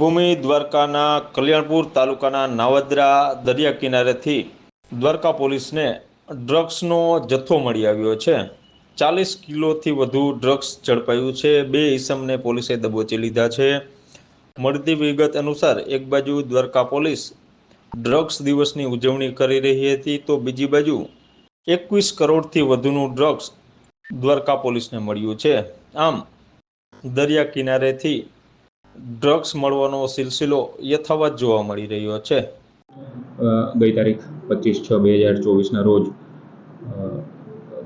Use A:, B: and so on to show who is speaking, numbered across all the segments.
A: ભૂમિ દ્વારકાના કલ્યાણપુર તાલુકાના નાવદરા દરિયા કિનારેથી દ્વારકા પોલીસને ડ્રગ્સનો જથ્થો મળી આવ્યો છે. ચાલીસ કિલોથી વધુ ડ્રગ્સ ઝડપાયું છે. બે ઇસમને પોલીસે દબોચી લીધા છે. મળતી વિગત અનુસાર એક બાજુ દ્વારકા પોલીસ ડ્રગ્સ દિવસની ઉજવણી કરી રહી હતી તો બીજી બાજુ એકવીસ કરોડથી વધુનું ડ્રગ્સ દ્વારકા પોલીસને મળ્યું છે. આમ દરિયા કિનારેથી ડ્રગ્સ મળવાનો સિલસિલો યથાવત જોવા મળી રહ્યો છે.
B: ગઈ તારીખ પચીસ છ બે હજાર ચોવીસના રોજ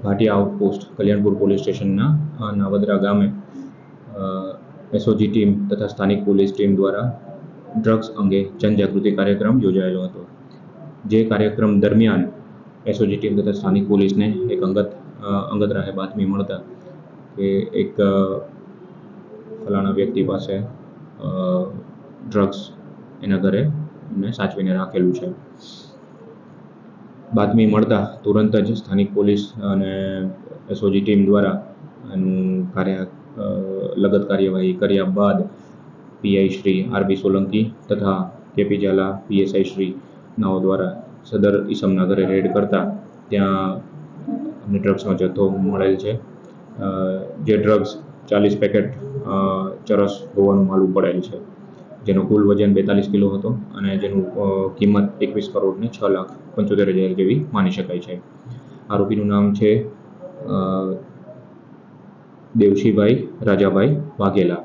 B: ભાટિયા આઉટપોસ્ટ કલ્યાણપુર પોલીસ સ્ટેશનના નાવદરા ગામે એસઓજી ટીમ તથા સ્થાનિક પોલીસ ટીમ દ્વારા ડ્રગ્સ અંગે જનજાગૃતિ કાર્યક્રમ યોજાયેલો હતો. જે કાર્યક્રમ દરમિયાન એસઓજી ટીમ તથા સ્થાનિક પોલીસને એક અંગત અંગત રાહે બાતમી મળતા કે એક ફલાણા વ્યક્તિ પાસે ડ્રગ્સ એના ઘરે એમને સાચવીને રાખેલું છે. બાતમી મળતા તુરંત જ સ્થાનિક પોલીસ અને એસઓજી ટીમ દ્વારા એનું કાર્ય લગત કાર્યવાહી કર્યા બાદ પીઆઈ શ્રી આરબી સોલંકી તથા કેપી ઝાલા પીએસઆઈ શ્રી નાઓ દ્વારા સદર ઈસમના ઘરે રેડ કરતા ત્યાં ડ્રગ્સનો જથ્થો મળેલ છે. જે ડ્રગ્સ ચાલીસ પેકેટ ચરસ હોવાનું માલુમ પડેલ છે. જેનું કુલ વજન બેતાલીસ કિલો હતો અને જેનું કિંમત એકવીસ કરોડ ને છ લાખ પંચોતેર હજાર જેવી માની શકાય છે. આરોપીનું નામ છે દેવશીભાઈ રાજાભાઈ વાઘેલા.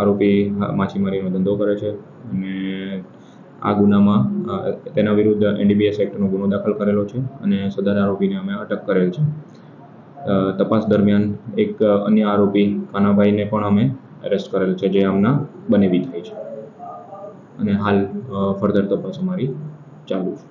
B: આરોપી માછીમારીનો ધંધો કરે છે અને આ ગુનામાં તેના વિરુદ્ધ એનડીબીએસ એક્ટનો ગુનો દાખલ કરેલો છે અને સદર આરોપીને અમે અટક કરેલ છે. તપાસ દરમિયાન એક અન્ય આરોપી કાનાભાઈને પણ અમે એરેસ્ટ કરેલ છે, જે હમણાં બનેવી થાય છે. અને હાલ ફર્ધર તપાસ અમારી ચાલુ છે.